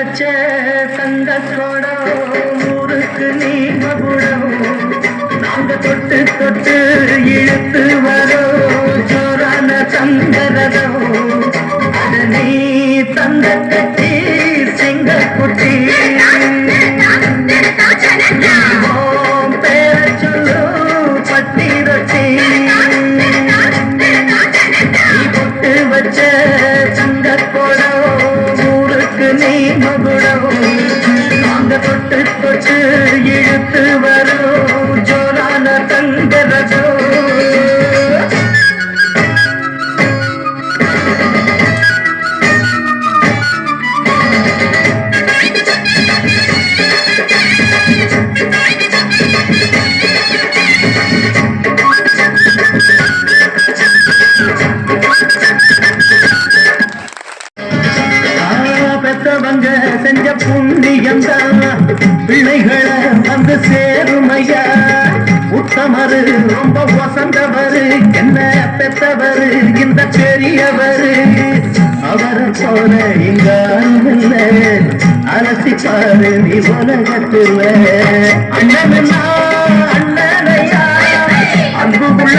வச்ச தங்கக்கோடம் ஊருக்கு நீ மகுடம். நாங்க தொட்டு தொட்டு இழுத்து வரோ சோரான தந்தரதம் அட நீ தந்த கட்டி சிங்க குட்டி. ஊருக்கு நீ பெத்தவங்க செஞ்ச புண்ணியம் தான் பிள்ளைகளை வந்து சேருமையா? உத்தமரு ரொம்ப வசந்தவரு என்ன பெத்தவரு இந்த பெரியவரு? அவரை போல இங்க இல்ல அலசி பாரு நீ உலகத்துல அண்ணன் அண்ணனையா அன்புக்குள்ள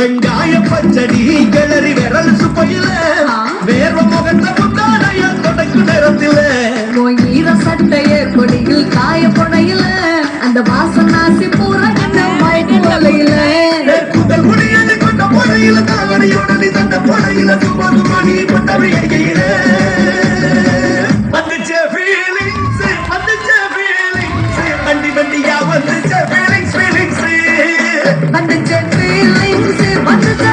வெங்காய பச்சடி கிளறி விரல் சுப்பையில. வேர்வ முகத்தை முந்தாடைய தொடக்கு நேரத்தில. நோய் ஈர சட்டைய கொடியில் காய பொடையில அந்த வாசம் நாசி பூரா கண்ண மயக்க வலையில குடல் 아,